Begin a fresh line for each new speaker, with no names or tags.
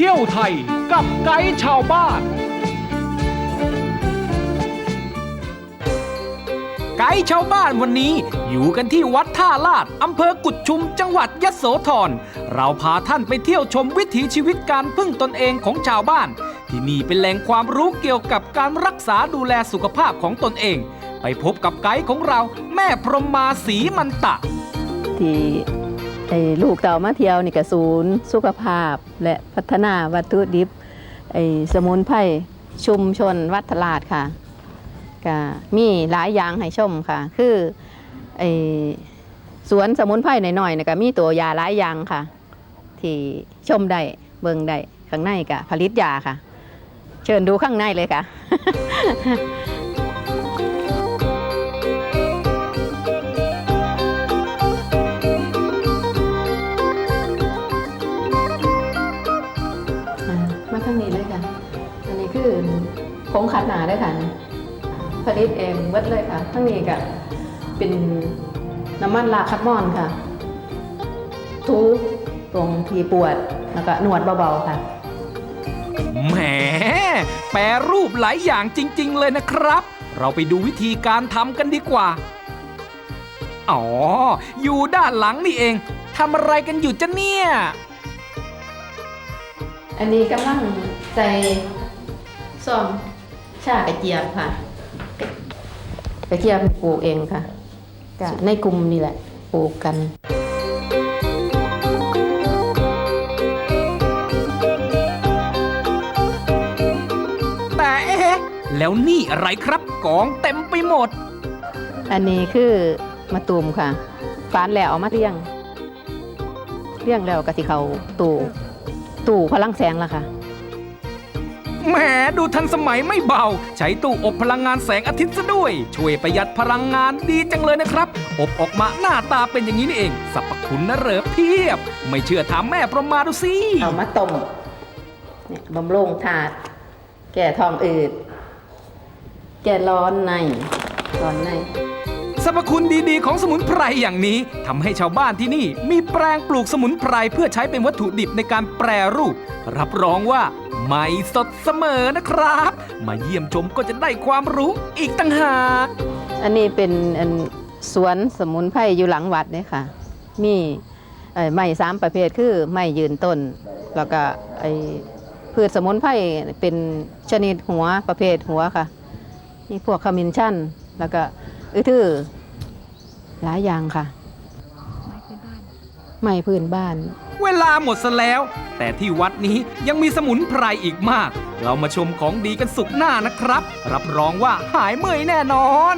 เที่ยวไทยกับไกด์ชาวบ้าน ไกด์ชาวบ้านวันนี้ อยู่กันที่วัดท่าลาดอำเภอกุดชุมจังหวัดยโสธร เราพาท่านไปเที่ยวชมวิถีชีวิตการพึ่งตนเองของชาวบ้าน ที่นี่เป็นแหล่งความรู้เกี่ยวกับการรักษาดูแลสุขภาพของตนเอง ไปพบกับไกด์ของเราแม่พรหมมาศรีมันตะ
ที่ ไอ้ลูกเต่ามาเที่ยวนี่ก็ศูนย์ สุขภาพและพัฒนาวัตถุดิบไอ้สมุนไพรชุมชนวัดตลาดค่ะก็มีหลายอย่างให้ชมค่ะ คือไอ้สวนสมุนไพรหน่อยๆนี่ก็มีตัวยาหลายอย่างค่ะ ที่ชมได้เบิ่งได้ข้างในก็ผลิตยาค่ะ เชิญดูข้างในเลยค่ะ อันนี้คือผงขัดหนาด้วยค่ะ ผลิตเองเบิดเลยค่ะข้างนี้ก็เป็นน้ำมันลาคัดมอนค่ะทูตรงทีปวดแล้วก็นวดเบาๆค่ะ
แหม แปรรูปหลายอย่างจริง ๆ เลยนะครับ เราไปดูวิธีการทำกันดีกว่า อ๋อ อยู่ด้านหลังนี่เองทำอะไรกันอยู่จ๊ะเนี่ย
อันนี้กำลังใส่ซ่อมชากระเจี๊ยบค่ะ กระเจี๊ยบปลูกเองค่ะก็ในกลุ่มนี่แหละปลูกกัน
แต่เอ๊ะแล้วนี่อะไรครับกองเต็มไปหมด
อันนี้คือมะตูมค่ะฟานแล้วเอามาเรียงเรียงแล้วกะทิเขาตู่ ตู่พลังแสงละค่ะ
แหมดูทันสมัยไม่เบา ใช้ตู้อบพลังงานแสงอาทิตย์ซะด้วย ช่วยประหยัดพลังงานดีจังเลยนะครับ อบออกมาหน้าตาเป็นอย่างนี้นี่เองสรรพคุณนะเหรอเพียบ ไม่เชื่อถามแม่ประมาดูสิ
เอามาต้มเนี่ยบำรุงถาดแก่ท้องอืด แก่ร้อนในร้อนใน
ส รรพคุณดีๆ ของสมุนไพรอย่างนี้ทำให้ชาวบ้านที่นี่มีแปลงปลูกสมุนไพรเพื่อใช้เป็นวัตถุดิบในการแปรรูป รับรองว่าไม่สดเสมอนะครับ มาเยี่ยมชมก็จะได้ความรู้อีกต่างหาก
อันนี้เป็นอันสวนสมุนไพรอยู่หลังวัดเนี่ยค่ะ มีเอ่อไม้สามประเภทคือไม้ยืนต้น แล้วก็ไอ้พืชสมุนไพรเป็นชนิดหัวประเภทหัวค่ะ มีพวกขมิ้นชันแล้วก็อือทื่อ หลายอย่างค่ะ ไม้พื้นบ้าน
เวลาหมดซะแล้ว แต่ที่วัดนี้ยังมีสมุนไพรอีกมาก เรามาชมของดีกันสุกร์หน้านะครับ รับรองว่าหายเมื่อยแน่นอน